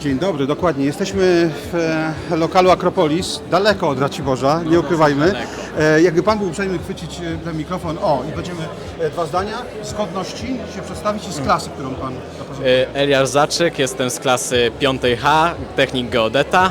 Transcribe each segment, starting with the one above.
Dzień dobry, dokładnie. Jesteśmy w e, lokalu Akropolis, daleko od Raciborza, nie ukrywajmy. E, jakby Pan był uprzejmy chwycić e, ten mikrofon, o i będziemy e, dwa zdania z godności się przedstawić i z klasy, którą Pan zaprezentuje. Y, Eliasz Zaczyk, jestem z klasy 5H, technik geodeta.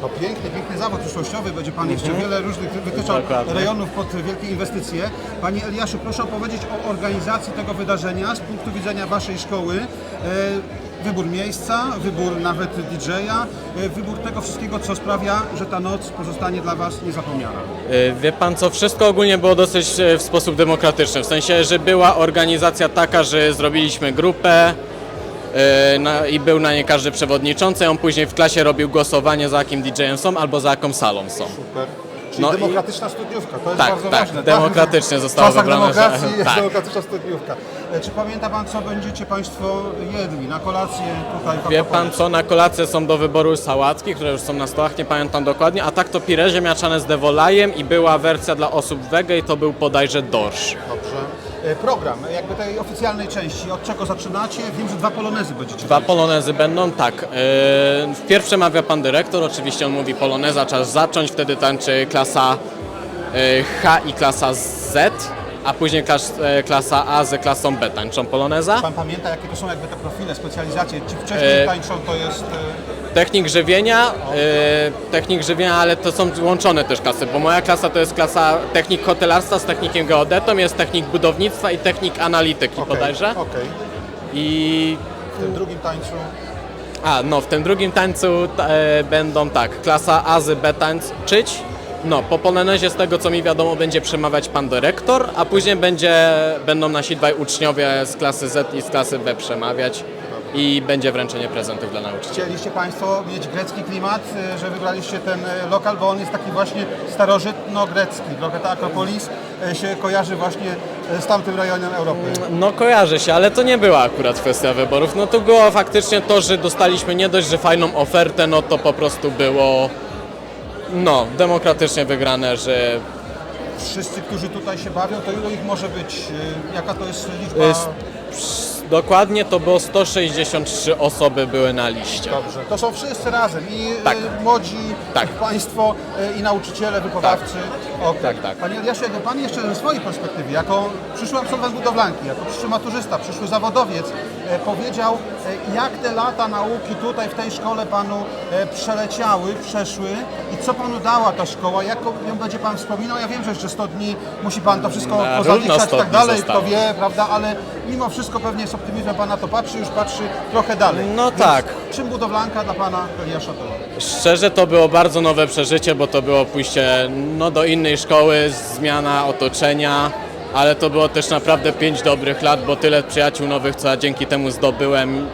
To piękny, piękny zawód przyszłościowy, będzie Pan jeszcze wiele różnych wytyczał Dokładnie. rejonów pod wielkie inwestycje. Panie Eliaszu, proszę opowiedzieć o organizacji tego wydarzenia z punktu widzenia Waszej szkoły. E, Wybór miejsca, wybór nawet DJ-a, e, wybór tego wszystkiego, co sprawia, że ta noc pozostanie dla Was niezapomniana. Y, Wie pan co, wszystko ogólnie było dosyć y, w sposób demokratyczny, w sensie, że była organizacja taka, że zrobiliśmy grupę na, i był na niej każdy przewodniczący, on później w klasie robił głosowanie za jakim DJ-em są albo za jaką salą są. Super. Czyli No i- demokratyczna studniówka, to jest Tak, bardzo tak, ważne. demokratycznie zostało W wybrane, że- jest tak. demokratyczna studniówka. E, Czy pamięta Pan, co będziecie Państwo jedli na kolację tutaj Wie pan co, na kolację są do wyboru sałatki, które już są na stołach, nie pamiętam dokładnie, a tak to pire ziemniaczane z dewolajem i była wersja dla osób wege i to był bodajże dorsz. Dobrze. E, Program, jakby tej oficjalnej części, od czego zaczynacie? Wiem, że dwa polonezy będziecie Dwa polonezy będą, tak. W pierwsze mawia pan dyrektor, oczywiście on mówi poloneza, czas zacząć, wtedy tańczy klasa yy, H i klasa Z, a później klas, yy, klasa A z klasą B tańczą poloneza. Pan pamięta, jakie to są jakby te profile, specjalizacje? Ci wcześniej E, tańczą, to jest... e, Technik żywienia, yy, technik żywienia, ale to są łączone też klasy, bo moja klasa to jest klasa technik hotelarstwa z technikiem geodetą, jest technik budownictwa i technik analityki okej, bodajże. Okej. I W tym drugim tańcu... A, no w tym drugim tańcu ta, e, będą tak, klasa A z B tańczyć. No, po polonezie z tego co mi wiadomo będzie przemawiać pan dyrektor, a później będzie, będą nasi dwaj uczniowie z klasy Z i z klasy B przemawiać i będzie wręczenie prezentów dla nauczycieli. Chcieliście Państwo mieć grecki klimat, e, że wybraliście ten e, lokal, bo on jest taki właśnie starożytno-grecki. Trochę ta Akropolis e, się kojarzy właśnie z tamtym rejonem Europy. No kojarzy się, ale to nie była akurat kwestia wyborów. No to było faktycznie to, że dostaliśmy nie dość, że fajną ofertę, no to po prostu było no, demokratycznie wygrane, że Wszyscy, którzy tutaj się bawią, to ilu ich może być? E, Jaka to jest liczba? Jest- Dokładnie to było 163 osoby były na liście. Dobrze, to są wszyscy razem i Tak. e, młodzi Tak. Państwo e, i nauczyciele, wychowawcy. Okej. Tak, tak. Panie Eliaszu, jakby Pan jeszcze ze swojej perspektywy, jako przyszły absolwent budowlanki, jako przyszły maturzysta, przyszły zawodowiec, powiedział, e, jak te lata nauki tutaj w tej szkole Panu e, przeleciały, przeszły i co Panu dała ta szkoła, jak ją będzie Pan wspominał? Ja wiem, że jeszcze 100 dni musi Pan to wszystko równo pozaliczać i 100 tak dalej, zostało. kto wie, prawda, ale mimo wszystko pewnie z optymizmem Pan na to patrzy, już patrzy trochę dalej. No Więc tak. Czym budowlanka dla Pana Eliasza była? Szczerze to było bardzo nowe przeżycie, bo to było pójście no, do innej szkoły, zmiana otoczenia, ale to było też naprawdę pięć dobrych lat, bo tyle przyjaciół nowych, co ja dzięki temu zdobyłem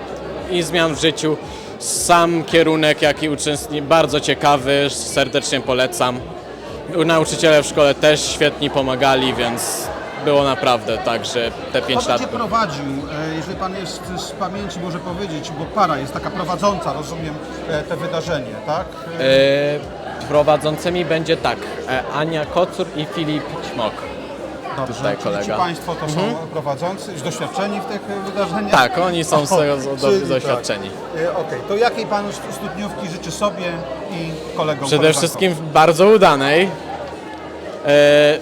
i zmian w życiu. Sam kierunek, jak i uczestnik, bardzo ciekawy, serdecznie polecam. Nauczyciele w szkole też świetnie pomagali, więc było naprawdę tak, że te pięć lat... będzie prowadził, e, jeżeli Pan jest z pamięci może powiedzieć, bo para jest taka prowadząca, rozumiem, e, te wydarzenie, tak? E, prowadzącymi będzie tak, Ania Kocur i Filip Ćmok. Dobrze, tutaj czyli kolega. ci Państwo to są prowadzący, już doświadczeni w tych wydarzeniach? Tak, oni są z tego do- czyli doświadczeni. Tak. E, Okej, to jakiej Pan studniówki życzy sobie i kolegom? Przede koleżankom? wszystkim bardzo udanej. E,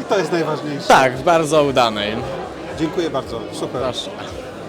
I to jest najważniejsze. tak, bardzo udanej. Dziękuję bardzo, super. Proszę.